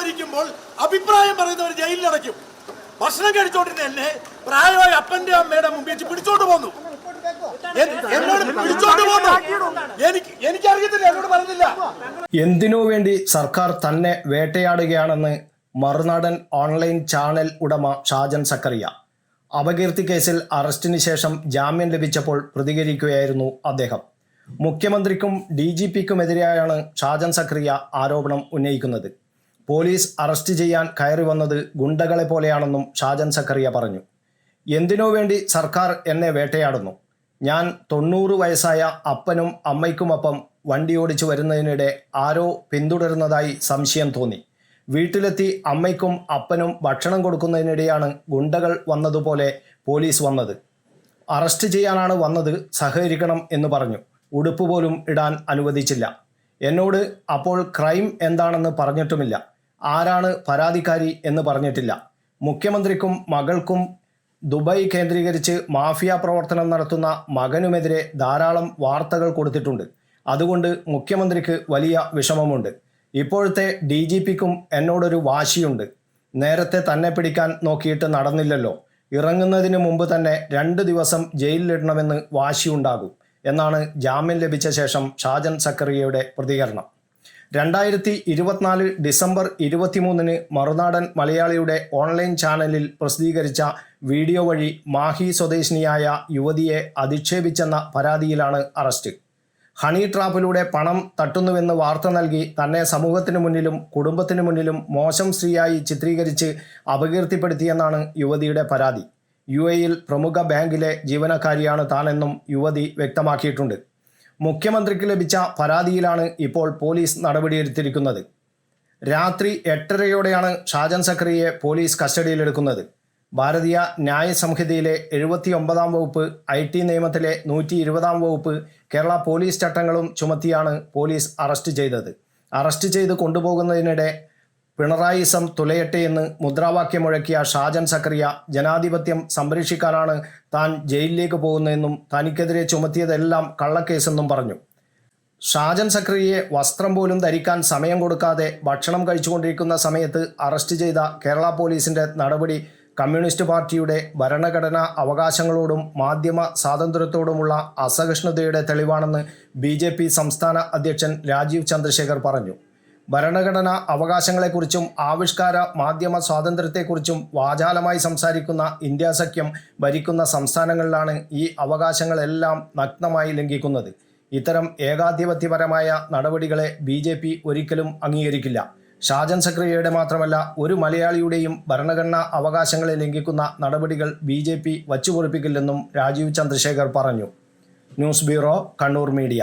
ഭരിക്കുമ്പോൾ അഭിപ്രായം പറയുന്നവർ ജയിലിലടയ്ക്കും ഭക്ഷണം കഴിച്ചോണ്ടിരുന്ന എന്നെ പ്രായമായ അപ്പന്റെ അമ്മയുടെ മുമ്പിൽ വെച്ച് പിടിച്ചോണ്ട് പോന്നു. എനിക്ക് എന്നോട് പറഞ്ഞില്ല. എന്തിനു വേണ്ടി സർക്കാർ തന്നെ വേട്ടയാടുകയാണെന്ന് മറുനാടൻ ഓൺലൈൻ ചാനൽ ഉടമ ഷാജൻ സക്കറിയ. അപകീർത്തി കേസിൽ അറസ്റ്റിന് ശേഷം ജാമ്യം ലഭിച്ചപ്പോൾ പ്രതികരിക്കുകയായിരുന്നു അദ്ദേഹം. മുഖ്യമന്ത്രിക്കും ഡി ജി പിക്കുമെതിരെയാണ് ഷാജൻ സക്രിയ ആരോപണം ഉന്നയിക്കുന്നത്. പോലീസ് അറസ്റ്റ് ചെയ്യാൻ കയറി വന്നത് ഗുണ്ടകളെ പോലെയാണെന്നും ഷാജൻ സക്കറിയ പറഞ്ഞു. എന്തിനോ വേണ്ടി സർക്കാർ എന്നെ വേട്ടയാടുന്നു. ഞാൻ തൊണ്ണൂറ് വയസ്സായ അപ്പനും അമ്മയ്ക്കുമൊപ്പം വണ്ടി ഓടിച്ചു വരുന്നതിനിടെ ആരോ പിന്തുടരുന്നതായി സംശയം തോന്നി. വീട്ടിലെത്തി അമ്മയ്ക്കും അപ്പനും ഭക്ഷണം കൊടുക്കുന്നതിനിടെയാണ് ഗുണ്ടകൾ വന്നതുപോലെ പോലീസ് വന്നത്. അറസ്റ്റ് ചെയ്യാനാണ് വന്നത് സഹകരിക്കണം എന്ന് പറഞ്ഞു. ഉടുപ്പ് പോലും ഇടാൻ അനുവദിച്ചില്ല. എന്നോട് അപ്പോൾ ക്രൈം എന്താണെന്ന് പറഞ്ഞിട്ടുമില്ല. ആരാണ് പരാതിക്കാരി എന്ന് പറഞ്ഞിട്ടില്ല. മുഖ്യമന്ത്രിക്കും മകൾക്കും ദുബായ് കേന്ദ്രീകരിച്ച് മാഫിയ പ്രവർത്തനം നടത്തുന്ന മകനുമെതിരെ ധാരാളം വാർത്തകൾ കൊടുത്തിട്ടുണ്ട്. അതുകൊണ്ട് മുഖ്യമന്ത്രിക്ക് വലിയ വിഷമമുണ്ട്. ഇപ്പോഴത്തെ ഡി ജി പിക്കും എന്നോടൊരു വാശിയുണ്ട്. നേരത്തെ തന്നെ പിടിക്കാൻ നോക്കിയിട്ട് നടന്നില്ലല്ലോ. ഇറങ്ങുന്നതിന് മുമ്പ് തന്നെ രണ്ട് ദിവസം ജയിലിലിടണമെന്ന് വാശിയുണ്ടാകും. എന്നാണ് ജാമ്യം ലഭിച്ച ശേഷം ഷാജൻ സക്കറിയയുടെ പ്രതികരണം. രണ്ടായിരത്തി ഇരുപത്തിനാല് ഡിസംബർ ഇരുപത്തിമൂന്നിന് മറുനാടൻ മലയാളിയുടെ ഓൺലൈൻ ചാനലിൽ പ്രസിദ്ധീകരിച്ച വീഡിയോ വഴി മാഹി സ്വദേശിനിയായ യുവതിയെ അധിക്ഷേപിച്ചെന്ന പരാതിയിലാണ് അറസ്റ്റ്. ഹണി ട്രാപ്പിലൂടെ പണം തട്ടുന്നുവെന്ന് വാർത്ത നൽകി തന്നെ സമൂഹത്തിന് മുന്നിലും കുടുംബത്തിന് മുന്നിലും മോശം സ്ത്രീയായി ചിത്രീകരിച്ച് അപകീർത്തിപ്പെടുത്തിയെന്നാണ് യുവതിയുടെ പരാതി. യു എയിൽ പ്രമുഖ ബാങ്കിലെ ജീവനക്കാരിയാണ് താനെന്നും യുവതി വ്യക്തമാക്കിയിട്ടുണ്ട്. മുഖ്യമന്ത്രിക്ക് ലഭിച്ച പരാതിയിലാണ് ഇപ്പോൾ പോലീസ് നടപടിയെടുത്തിരിക്കുന്നത്. രാത്രി എട്ടരയോടെയാണ് ഷാജൻ സക്രിയെ പോലീസ് കസ്റ്റഡിയിലെടുക്കുന്നത്. ഭാരതീയ ന്യായ സംഹിതയിലെ എഴുപത്തി ഒമ്പതാം വകുപ്പ് ഐ ടി നിയമത്തിലെ നൂറ്റി ഇരുപതാം വകുപ്പ് കേരള പോലീസ് ചട്ടങ്ങളും ചുമത്തിയാണ് പോലീസ് അറസ്റ്റ് ചെയ്തത്. അറസ്റ്റ് ചെയ്ത് കൊണ്ടുപോകുന്നതിനിടെ പിണറായിസം തുലയട്ടെ എന്ന് മുദ്രാവാക്യം മുഴക്കിയ ഷാജൻ സക്രിയ ജനാധിപത്യം സംരക്ഷിക്കാനാണ് താൻ ജയിലിലേക്ക് പോകുന്നതെന്നും തനിക്കെതിരെ ചുമത്തിയതെല്ലാം കള്ളക്കേസെന്നും പറഞ്ഞു. ഷാജൻ സക്രിയയെ വസ്ത്രം പോലും ധരിക്കാൻ സമയം കൊടുക്കാതെ ഭക്ഷണം കഴിച്ചുകൊണ്ടിരിക്കുന്ന സമയത്ത് അറസ്റ്റ് ചെയ്ത കേരള പോലീസിന്റെ നടപടി കമ്മ്യൂണിസ്റ്റ് പാർട്ടിയുടെ ഭരണഘടനാ അവകാശങ്ങളോടും മാധ്യമ സ്വാതന്ത്ര്യത്തോടുമുള്ള അസഹിഷ്ണുതയുടെ തെളിവാണെന്ന് ബി സംസ്ഥാന അധ്യക്ഷൻ രാജീവ് ചന്ദ്രശേഖർ പറഞ്ഞു. ഭരണഘടനാ അവകാശങ്ങളെക്കുറിച്ചും ആവിഷ്കാര മാധ്യമ സ്വാതന്ത്ര്യത്തെക്കുറിച്ചും വാചാലമായി സംസാരിക്കുന്ന ഇന്ത്യ സഖ്യം ഭരിക്കുന്ന സംസ്ഥാനങ്ങളിലാണ് ഈ അവകാശങ്ങളെല്ലാം നഗ്നമായി ലംഘിക്കുന്നത്. ഇത്തരം ഏകാധിപത്യപരമായ നടപടികളെ ബി ജെ പി ഒരിക്കലും അംഗീകരിക്കില്ല. ഷാജൻ സക്രിയയുടെ മാത്രമല്ല ഒരു മലയാളിയുടെയും ഭരണഘടനാ അവകാശങ്ങളെ ലംഘിക്കുന്ന നടപടികൾ ബി ജെ പി വച്ചുപൊറിപ്പിക്കില്ലെന്നും രാജീവ് ചന്ദ്രശേഖർ പറഞ്ഞു. News bureau Kannur media.